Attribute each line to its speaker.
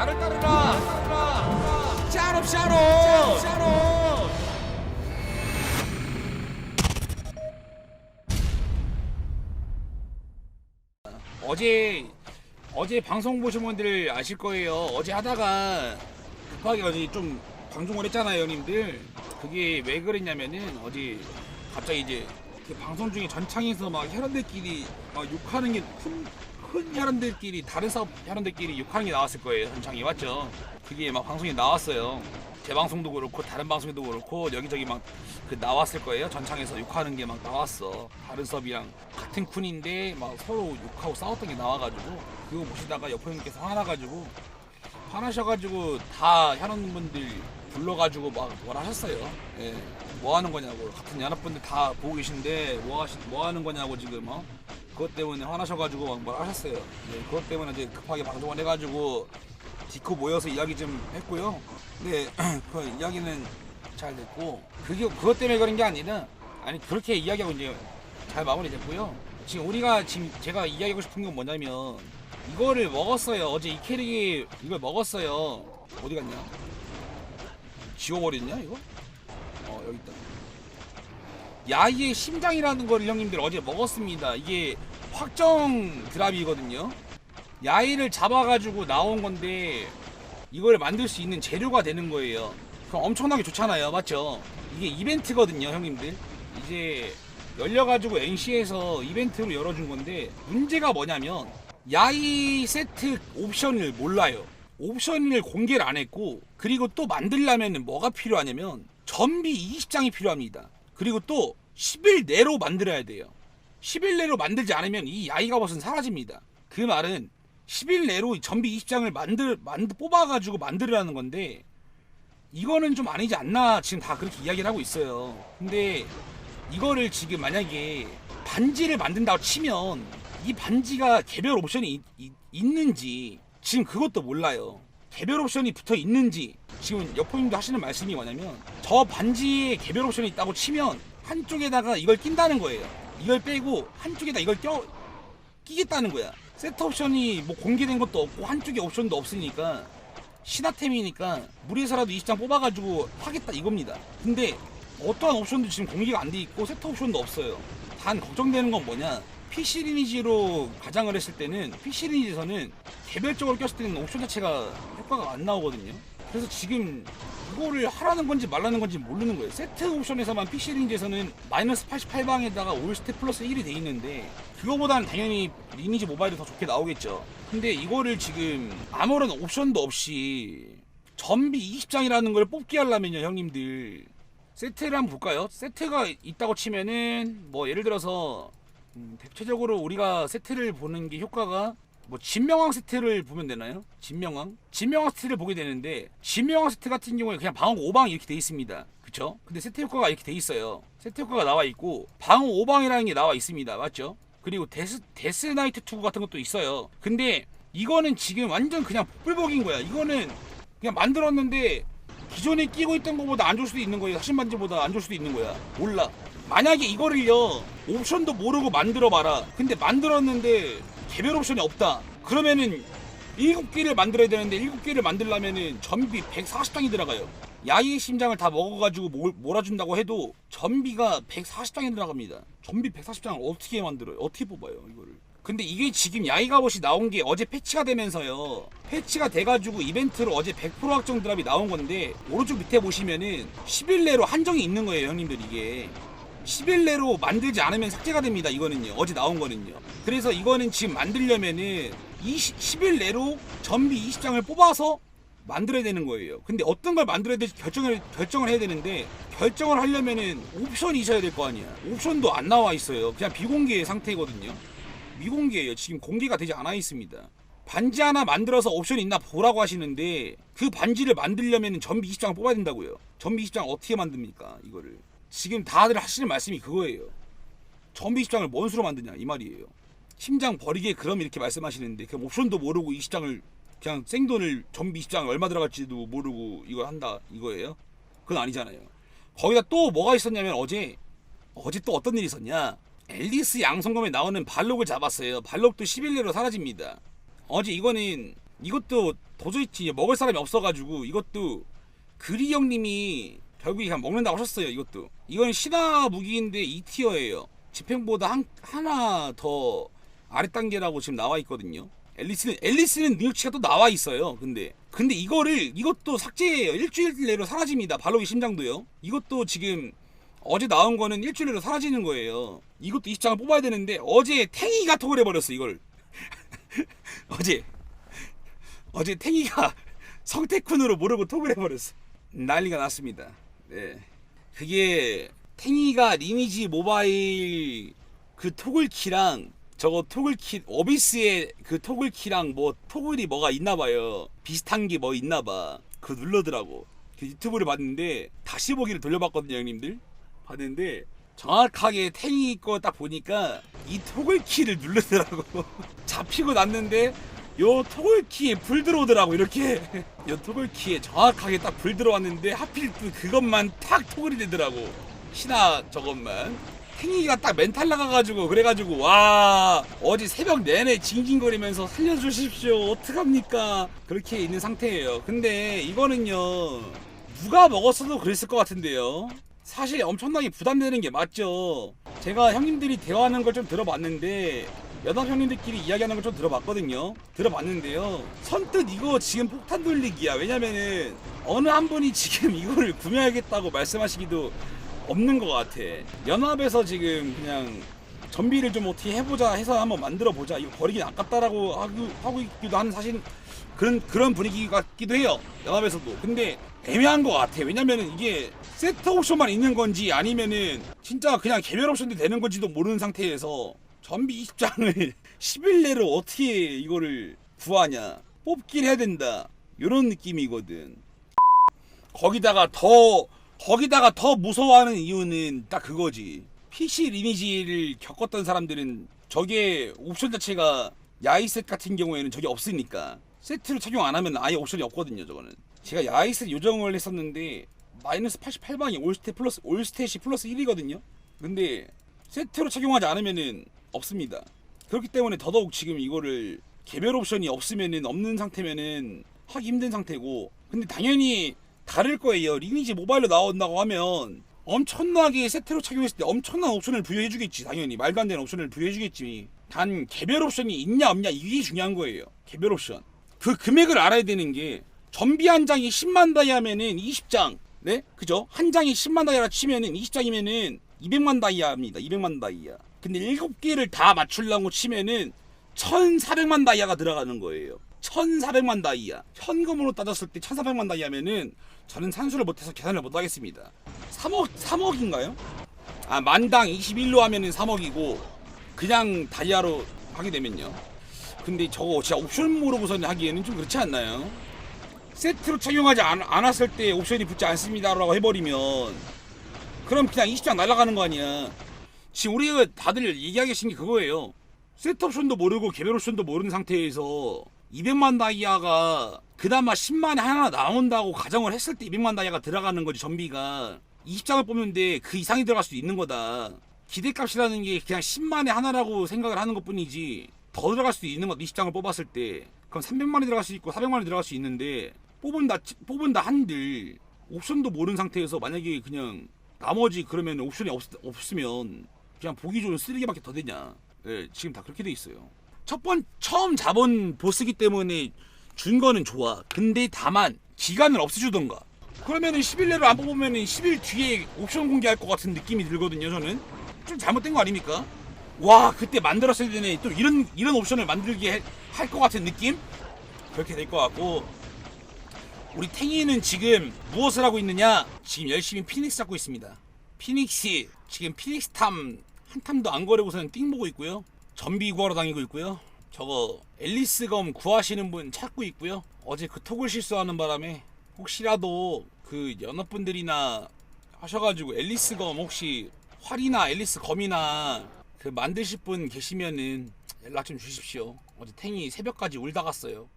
Speaker 1: 나를 따르라 샤롭 샤롭 샤롭 어제 어제 방송 보신 분들 아실 거예요. 어제 하다가 급하게 어제 좀 방송을 했잖아요, 형님들. 그게 왜 그랬냐면은 어제 갑자기 이제 그 방송 중에 전창에서 막 혈원들끼리 막 욕하는 게큰 큰 혈원들끼리 다른 사업 혈원들끼리 욕하는 게 나왔을 거예요, 전창이 맞죠? 그게 막 방송에 나왔어요. 제 방송도 그렇고 다른 방송도 그렇고 여기저기 막 그 나왔을 거예요. 전창에서 욕하는 게 막 나왔어. 다른 서비랑 같은 쿤인데 막 서로 욕하고 싸웠던 게 나와가지고 그거 보시다가 옆에 분께서 화나가지고 화나셔가지고 다 현원분들 불러가지고 막 뭐라 하셨어요. 예, 뭐 하는 거냐고 같은 연합분들 다 보고 계신데 뭐 하시 뭐 하는 거냐고 지금 어 그것 때문에 화나셔가지고 막 뭐라 하셨어요. 예, 그것 때문에 이제 급하게 방송을 해가지고 디코 모여서 이야기 좀 했고요. 근데 그 이야기는 잘 됐고 그게 그것 때문에 그런 게 아니라 아니 그렇게 이야기하고 이제 잘 마무리됐고요. 지금 우리가 지금 제가 이야기하고 싶은 건 뭐냐면 이거를 먹었어요. 어제 이 캐릭이 이걸 먹었어요. 어디 갔냐? 지워버렸냐 이거? 어 여기 있다. 야이의 심장이라는 걸 형님들 어제 먹었습니다. 이게 확정 드랍이거든요. 야이를 잡아가지고 나온 건데 이걸 만들 수 있는 재료가 되는 거예요. 그럼 엄청나게 좋잖아요, 맞죠? 이게 이벤트거든요, 형님들. 이제 열려가지고 NC에서 이벤트로 열어준 건데 문제가 뭐냐면 야이 세트 옵션을 몰라요. 옵션을 공개를 안 했고 그리고 또 만들려면 뭐가 필요하냐면 전비 20장이 필요합니다. 그리고 또 10일 내로 만들어야 돼요. 10일 내로 만들지 않으면 이 야이가 벗은 사라집니다. 그 말은 10일 내로 전비 20장을 만들 만들 뽑아가지고 만들으라는 건데 이거는 좀 아니지 않나 지금 다 그렇게 이야기를 하고 있어요. 근데 이거를 지금 만약에 반지를 만든다고 치면 이 반지가 개별 옵션이 있, 있는지 지금 그것도 몰라요. 개별 옵션이 붙어 있는지 지금 여포님도 하시는 말씀이 뭐냐면 저 반지에 개별 옵션이 있다고 치면 한쪽에다가 이걸 낀다는 거예요. 이걸 빼고 한쪽에다 이걸 껴 끼겠다는 거야. 세트 옵션이 뭐 공개된 것도 없고 한쪽에 옵션도 없으니까 신화템이니까 무리해서라도 20장 뽑아가지고 하겠다 이겁니다. 근데 어떠한 옵션도 지금 공개가 안 돼 있고 세트 옵션도 없어요. 단 걱정되는 건 뭐냐? PC 리니지로 가장을 했을 때는 PC 리니지에서는 개별적으로 꼈을 때는 옵션 자체가 효과가 안 나오거든요. 그래서 지금 이거를 하라는 건지 말라는 건지 모르는 거예요. 세트 옵션에서만 PC 리니지에서는 마이너스 88방에다가 올스텝 플러스 1이 돼 있는데 그거보다는 당연히 리니지 모바일이 더 좋게 나오겠죠. 근데 이거를 지금 아무런 옵션도 없이 전비 20장이라는 걸 뽑기 하려면요, 형님들. 세트를 한번 볼까요? 세트가 있다고 치면은 뭐 예를 들어서 음, 대체적으로 우리가 세트를 보는 게 효과가 뭐 진명왕 세트를 보면 되나요? 진명왕? 진명왕 세트를 보게 되는데 진명왕 세트 같은 경우에 그냥 방어 5방 이렇게 돼 있습니다. 그쵸? 근데 세트 효과가 이렇게 돼 있어요. 세트 효과가 나와 있고 방어 5방이라는 게 나와 있습니다. 맞죠? 그리고 데스 데스 나이트 2 같은 것도 있어요. 근데 이거는 지금 완전 그냥 복불복인 거야. 이거는 그냥 만들었는데 기존에 끼고 있던 것보다 안 좋을 수도 있는 거예요. 사신 반지보다 안 좋을 수도 있는 거야. 몰라. 만약에 이거를요 옵션도 모르고 만들어 봐라. 근데 만들었는데 개별 옵션이 없다. 그러면은 일곱 개를 만들어야 되는데 일곱 개를 만들려면은 전비 140장이 들어가요. 야이의 심장을 다 먹어가지고 몰, 몰아준다고 해도 전비가 140장이 들어갑니다. 전비 140장을 어떻게 만들어요? 어떻게 뽑아요 이거를? 근데 이게 지금 야이가봇이 나온 게 어제 패치가 되면서요. 패치가 돼가지고 이벤트로 어제 100% 확정 드랍이 나온 건데 오른쪽 밑에 보시면은 10일 내로 한정이 있는 거예요 형님들 이게. 10일 내로 만들지 않으면 삭제가 됩니다. 이거는요. 어제 나온 거는요. 그래서 이거는 지금 만들려면은 20, 10일 내로 전비 20장을 뽑아서 만들어야 되는 거예요. 근데 어떤 걸 만들어야 될지 결정을 결정을 해야 되는데 결정을 하려면은 옵션이 있어야 될 거 아니야. 옵션도 안 나와 있어요. 그냥 비공개 상태거든요. 미공개예요. 지금 공개가 되지 않아 있습니다. 반지 하나 만들어서 옵션이 있나 보라고 하시는데 그 반지를 만들려면 전비 20장을 뽑아야 된다고요. 전비 20장 어떻게 만듭니까? 이거를. 지금 다들 하시는 말씀이 그거예요. 전비 20장을 뭔 수로 만드냐 이 말이에요. 심장 버리게 그럼 이렇게 말씀하시는데 그 옵션도 모르고 20장을 그냥 생돈을 전비 20장 얼마 들어갈지도 모르고 이걸 한다 이거예요. 그건 아니잖아요. 거기다 또 뭐가 있었냐면 어제 어제 또 어떤 일이 있었냐? 앨리스 양성검에 나오는 발록을 잡았어요. 발록도 10일 내로 사라집니다. 어제 이거는 이것도 도저히 먹을 사람이 없어가지고 이것도 그리 형님이 결국에 그냥 먹는다고 하셨어요 이것도. 이건 신화 무기인데 2티어예요. 집행보다 한, 하나 더 아래 단계라고 지금 나와 있거든요. 앨리스는 앨리스는 능력치가 또 나와 있어요 근데. 근데 이거를 이것도 삭제해요. 일주일 내로 사라집니다 발로기 심장도요. 이것도 지금 어제 나온 거는 일주일 내로 사라지는 거예요. 이것도 20장을 뽑아야 되는데 어제 탱이가 톡을 해버렸어 이걸. 어제. 어제 탱이가 성태쿤으로 모르고 톡을 해버렸어. 난리가 났습니다. 네. 그게 탱이가 리니지 모바일 그 토글키랑 저거 토글키 어비스의 그 토글키랑 뭐 토글이 뭐가 있나봐요. 비슷한 게 뭐 있나봐. 그 눌러더라고. 그 유튜브를 봤는데 다시 보기를 돌려봤거든요, 형님들. 봤는데 정확하게 탱이 거 딱 보니까 이 토글키를 누르더라고. 잡히고 났는데 요 토글키에 불 들어오더라고 이렇게. 요 토글키에 정확하게 딱 불 들어왔는데 하필 또 그것만 탁 토글이 되더라고. 신화 저것만. 탱이가 딱 멘탈 나가가지고 그래가지고 와 어제 새벽 내내 징징거리면서 살려주십시오. 어떡합니까? 그렇게 있는 상태예요. 근데 이거는요 누가 먹었어도 그랬을 것 같은데요. 사실 엄청나게 부담되는 게 맞죠. 제가 형님들이 대화하는 걸 좀 들어봤는데 연합 형님들끼리 이야기하는 걸 좀 들어봤거든요. 들어봤는데요. 선뜻 이거 지금 폭탄 돌리기야. 왜냐면은 어느 한 분이 지금 이거를 구매하겠다고 말씀하시기도 없는 것 같아. 연합에서 지금 그냥 전비를 좀 어떻게 해보자 해서 한번 만들어 보자. 이거 버리긴 아깝다라고 하고, 하고 있기도 하는 사실 그런 그런 분위기 같기도 해요. 연합에서도. 근데 애매한 것 같아. 왜냐면은 이게 세트 옵션만 있는 건지 아니면은 진짜 그냥 개별 옵션도 되는 건지도 모르는 상태에서 전비 20장을 10일 내로 어떻게 이거를 구하냐. 뽑긴 해야 된다. 이런 느낌이거든. 거기다가 더 거기다가 더 무서워하는 이유는 딱 그거지. PC 리니지를 겪었던 사람들은 저게 옵션 자체가 야이셋 같은 경우에는 저게 없으니까 세트를 착용 안 하면 아예 옵션이 없거든요 저거는. 제가 야이셋 요정을 했었는데 마이너스 88방이 올스탯 플러스 올스탯이 플러스 1이거든요? 근데 세트로 착용하지 않으면은 없습니다. 그렇기 때문에 더더욱 지금 이거를 개별 옵션이 없으면은 없는 상태면은 하기 힘든 상태고 근데 당연히 다를 거예요. 리니지 모바일로 나온다고 하면 엄청나게 세트로 착용했을 때 엄청난 옵션을 부여해주겠지 당연히. 말도 안 되는 옵션을 부여해주겠지. 단 개별 옵션이 있냐 없냐 이게 중요한 거예요. 개별 옵션. 그 금액을 알아야 되는 게 전비 한 장이 10만 다이아면은 20장. 네? 그죠? 한 장이 10만 다이아라 치면은 20장이면은 200만 다이아입니다. 200만 다이아 근데 7개를 다 맞추려고 치면은 1400만 다이아가 들어가는 거예요. 1400만 다이아. 현금으로 따졌을 때 1400만 다이아면은 저는 산수를 못해서 계산을 못 하겠습니다. 3억 3억인가요? 아 만당 21로 하면은 3억이고 그냥 다이아로 하게 되면요. 근데 저거 진짜 옵션 모르고선 하기에는 좀 그렇지 않나요? 세트로 착용하지 않, 않았을 때 옵션이 붙지 않습니다라고 해버리면 그럼 그냥 20장 날아가는 거 아니야 지금 우리가 다들 얘기하기 계신 게 그거예요. 세트 옵션도 모르고 개별 옵션도 모르는 상태에서 200만 다이아가 그나마 10만에 하나 나온다고 가정을 했을 때 200만 다이아가 들어가는 거지 전비가 20장을 뽑는데 그 이상이 들어갈 수도 있는 거다. 기대값이라는 게 그냥 10만에 하나라고 생각을 하는 것 뿐이지 더 들어갈 수도 있는 것 20장을 뽑았을 때 그럼 300만이 들어갈 수 있고 400만이 들어갈 수 있는데 뽑은다 뽑은다 한들 옵션도 모르는 상태에서 만약에 그냥 나머지 그러면 옵션이 없, 없으면 그냥 보기 좋은 쓰레기밖에 더 되냐. 예, 지금 다 그렇게 돼 있어요. 첫 번 처음 잡은 보스기 때문에 준 거는 좋아. 근데 다만 기간을 없애주던가. 그러면은 10일 내로 안 뽑으면은 10일 뒤에 옵션 공개할 것 같은 느낌이 들거든요. 저는 좀 잘못된 거 아닙니까? 와 그때 만들었을 때는 또 이런 이런 옵션을 만들게 할 것 같은 느낌? 그렇게 될 것 같고 우리 탱이는 지금 무엇을 하고 있느냐? 지금 열심히 피닉스 잡고 있습니다. 피닉스 지금 피닉스 탐 한 탐도 안 거래고서는 띵 보고 있고요. 전비 구하러 다니고 있고요. 저거 앨리스검 구하시는 분 찾고 있고요. 어제 그 톡을 실수하는 바람에 혹시라도 그 연합분들이나 하셔가지고 앨리스검 혹시 활이나 앨리스 검이나 그 만드실 분 계시면은 연락 좀 주십시오. 어제 탱이 새벽까지 울다 갔어요.